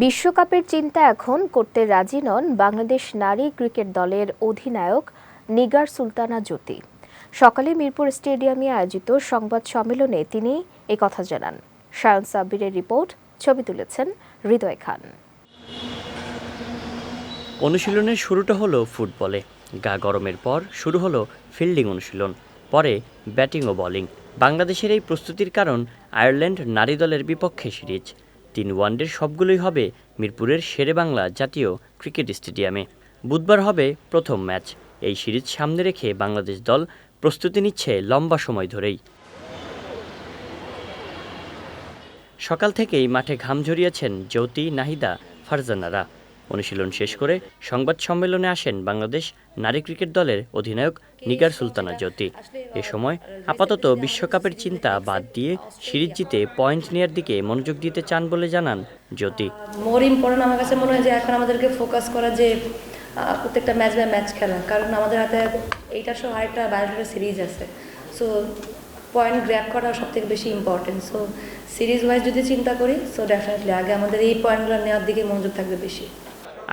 বিশ্বকাপের চিন্তা এখন করতে রাজি নন বাংলাদেশ নারী ক্রিকেট দলের অধিনায়ক নিগার সুলতানা জ্যোতি। সকালে মিরপুর স্টেডিয়ামে আয়োজিত সংবাদ সম্মেলনে তিনি কথা জানান। শায়ন সাব্বিরের রিপোর্ট, ছবি তুলেছেন হৃদয় খান। অনুশীলনের শুরুটা হলো ফুটবলে। গা গরমের পর শুরু হলো ফিল্ডিং অনুশীলন, পরে ব্যাটিং ও বোলিং। বাংলাদেশের এই প্রস্তুতির কারণ আয়ারল্যান্ড নারী দলের বিপক্ষে সিরিজ। তিন ওয়ানডের সবগুলোই হবে মিরপুরের শেরে বাংলা জাতীয় ক্রিকেট স্টেডিয়ামে। বুধবার হবে প্রথম ম্যাচ। এই সিরিজ সামনে রেখে বাংলাদেশ দল প্রস্তুতি নিচ্ছে লম্বা সময় ধরেই। সকাল থেকেই মাঠে ঘাম ঝরিয়েছেন জ্যোতি নাহিদা ফারজানারা। অনুশীলন শেষ করে সংবাদ সম্মেলনে আসেন বাংলাদেশ নারী ক্রিকেট দলের অধিনায়ক নিগার সুলতানা জ্যোতি। এ সময় আপাতত বিশ্বকাপের চিন্তা বাদ দিয়ে সিরিজ জিতে পয়েন্ট নেয়ার দিকে মনোযোগ দিতে চান বলে জানান জ্যোতি। মোর ইম্পর্টেন্ট আমার কাছে মনে হয় যে এখন আমাদেরকে ফোকাস করা যে প্রত্যেকটা ম্যাচ বাই ম্যাচ খেলা। কারণ আমাদের হাতে এইটা সহ আরেকটা বায়োলজিক্যাল সিরিজ আছে। সো পয়েন্ট গ্র্যাপ করা সব থেকে বেশি ইম্পর্টেন্ট সো সিরিজ ওয়াইজ যদি চিন্তা করি সো ডেফিনেটলি আগে আমাদের এই পয়েন্টগুলো নেওয়ার দিকে মনোযোগ থাকবে বেশি।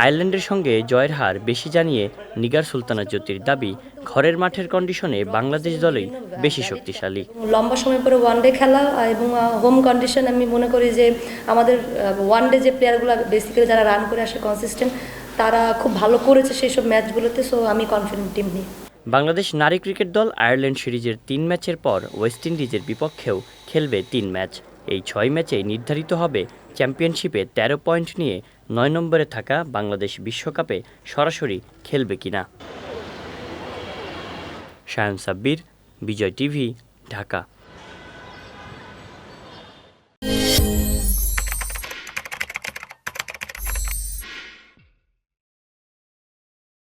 আয়ারল্যান্ডের সঙ্গে জয়ের হার বেশি জানিয়ে নিগার সুলতানা জ্যোতির দাবি ঘরের মাঠের কন্ডিশনে বাংলাদেশ দলই বেশি শক্তিশালী। লম্বা সময় পরে ওয়ান ডে খেলা এবং হোম কন্ডিশন আমি মনে করি যে আমাদের ওয়ান ডে যে প্লেয়ারগুলো বেসিক্যালি যারা রান করে আসে কনসিস্টেন্ট তারা খুব ভালো করেছে সেই সব ম্যাচগুলোতে সো আমি কনফিডেন্ট টিম নিয়ে বাংলাদেশ নারী ক্রিকেট দল আয়ারল্যান্ড সিরিজের তিন ম্যাচের পর ওয়েস্ট ইন্ডিজের বিপক্ষেও খেলবে তিন ম্যাচ। এই ছয় ম্যাচেই নির্ধারিত হবে চ্যাম্পিয়নশিপে ১৩ পয়েন্ট নিয়ে নয় নম্বরে থাকা বাংলাদেশ বিশ্বকাপে সরাসরি খেলবে কিনা? শায়ন সাব্বির, বিজয় টিভি, ঢাকা।